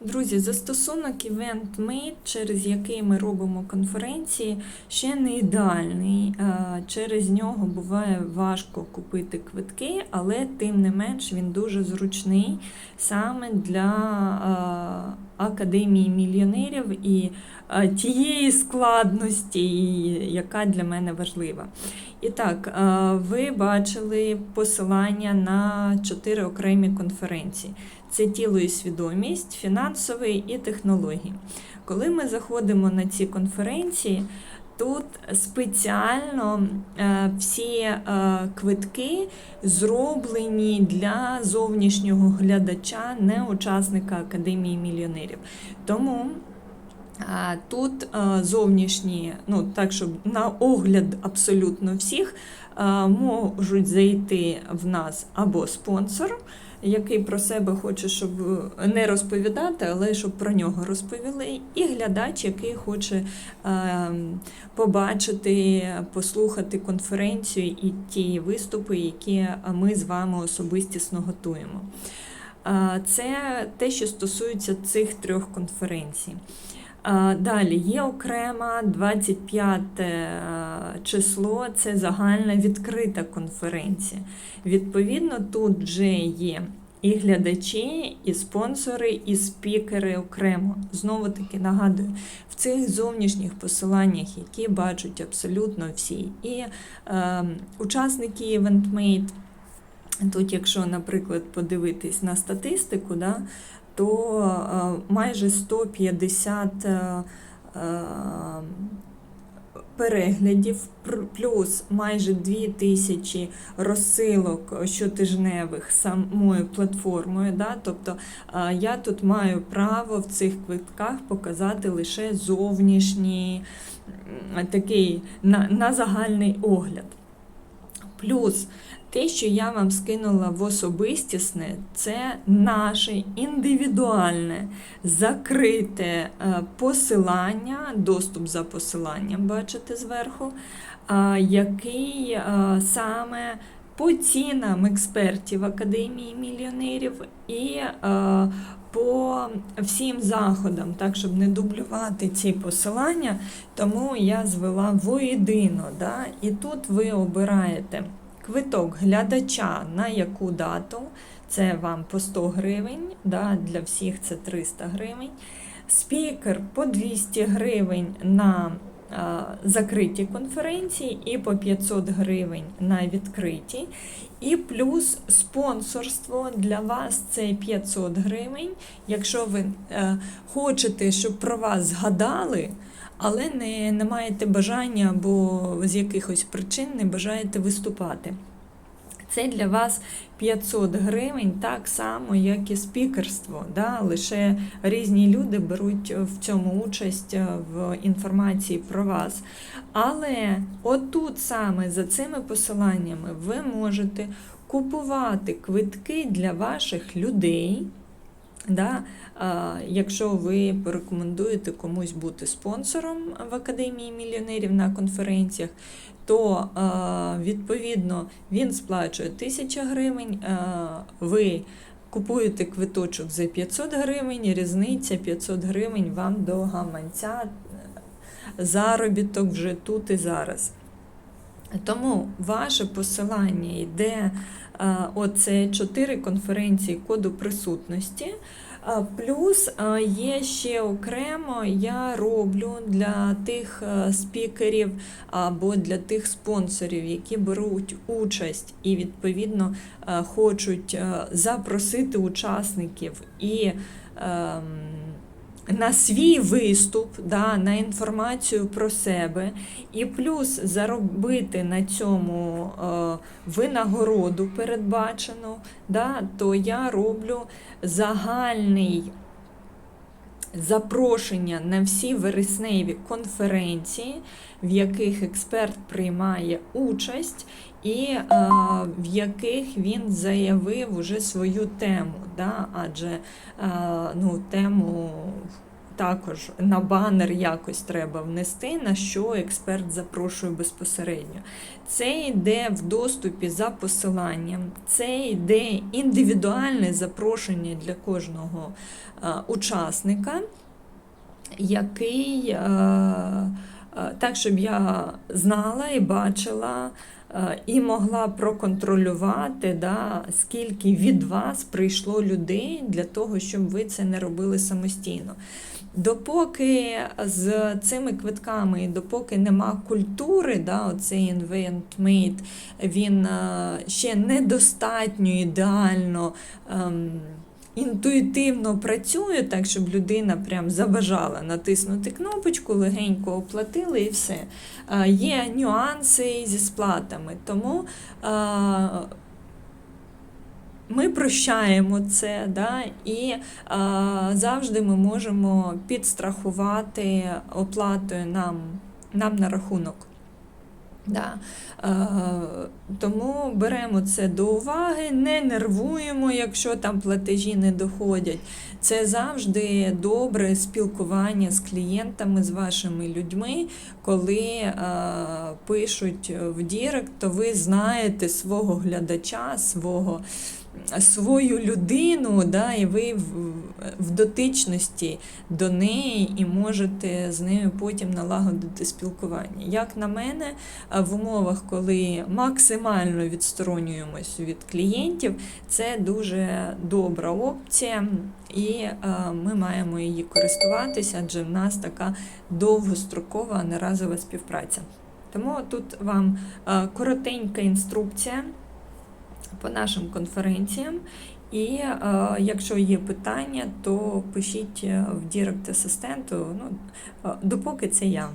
Друзі, застосунок EventMate, через який ми робимо конференції, ще не ідеальний. Е, Через нього буває важко купити квитки, але тим не менш він дуже зручний саме для е, академії мільйонерів і е, тієї складності, яка для мене важлива. І так, е, ви бачили посилання на чотири окремі конференції: це тіло і свідомість, фінансовий і технології. Коли ми заходимо на ці конференції, тут спеціально е, всі е, квитки зроблені для зовнішнього глядача, не учасника Академії мільйонерів. Тому Тут е, зовнішні, ну так, щоб на огляд абсолютно всіх, е, можуть зайти в нас або спонсор, який про себе хоче, щоб не розповідати, але щоб про нього розповіли, і глядач, який хоче е, побачити, послухати конференцію і ті виступи, які ми з вами особистісно готуємо. Е, Це те, що стосується цих трьох конференцій. Далі є окрема 25 е, число, це загальна відкрита конференція. Відповідно, тут вже є і глядачі, і спонсори, і спікери окремо. Знову таки нагадую, в цих зовнішніх посиланнях, які бачать абсолютно всі, і е, учасники EventMate, Тут, якщо, наприклад, подивитись на статистику, да, то е, майже 150 е, е, переглядів, плюс майже 2000 розсилок щотижневих самою платформою. Да? Тобто я тут маю право в цих квитках показати лише зовнішній такий на, на загальний огляд. Плюс те, що я вам скинула в особистісне, це наше індивідуальне закрите е, посилання, доступ за посиланням, бачите зверху, який е, саме по цінам експертів Академії мільйонерів і е, по всім заходам, так щоб не дублювати ці посилання, тому я звела воєдино. Да? І тут ви обираєте квиток глядача на яку дату, це вам по 100 гривень, да? для всіх це 300 гривень. Спікер по 200 гривень на закриті конференції і по 500 гривень на відкриті. І плюс спонсорство для вас це 500 гривень. Якщо ви е, хочете, щоб про вас згадали, але не, не маєте бажання або з якихось причин не бажаєте виступати. Це для вас 500 гривень, так само, як і спікерство. Да? Лише різні люди беруть в цьому участь е, в інформації про вас. Але отут саме за цими посиланнями ви можете купувати квитки для ваших людей. Да? А, Якщо ви порекомендуєте комусь бути спонсором в Академії мільйонерів на конференціях, то відповідно він сплачує 1000 гривень, ви купуєте квиточок за 500 гривень, різниця 500 гривень вам до гаманця, заробіток вже тут і зараз. Тому ваше посилання йде оце 4 конференції коду присутності. Плюс є ще окремо, я роблю для тих спікерів або для тих спонсорів, які беруть участь і відповідно хочуть запросити учасників і. На свій виступ, да, на інформацію про себе, і плюс заробити на цьому е, винагороду передбачену, да, то я роблю загальний запрошення на всі вересневі конференції, в яких експерт приймає участь, і е, в яких він заявив уже свою тему, да, адже е, ну, тему також на банер якось треба внести, на що експерт запрошує безпосередньо. Це йде в доступі за посиланням, це йде індивідуальне запрошення для кожного е, учасника, який е, е, так, щоб я знала і бачила. І могла проконтролювати, да, скільки від вас прийшло людей для того, щоб ви це не робили самостійно. Допоки з цими квитками, допоки нема культури, да, оцей InventMate, він е, ще недостатньо ідеально. ем, Інтуїтивно працює так, щоб людина прям забажала натиснути кнопочку, легенько оплатили і все. Е, Є нюанси зі сплатами, тому е, ми прощаємо це, да, і а, завжди ми можемо підстрахувати оплатою нам, нам на рахунок. Да. Е, тому беремо це до уваги, не нервуємо, якщо там платежі не доходять. Це завжди добре спілкування з клієнтами, з вашими людьми. Коли е, пишуть в Дірект, то ви знаєте свого глядача, свого свою людину, да, і ви в, дотичності до неї і можете з нею потім налагодити спілкування. Як на мене, в умовах, коли максимально відсторонюємось від клієнтів, це дуже добра опція, і ми маємо її користуватися, адже в нас така довгострокова неразова співпраця. Тому тут вам коротенька інструкція по нашим конференціям. І е, якщо є питання, то пишіть е, в Дірект асистенту, ну, е, допоки це я.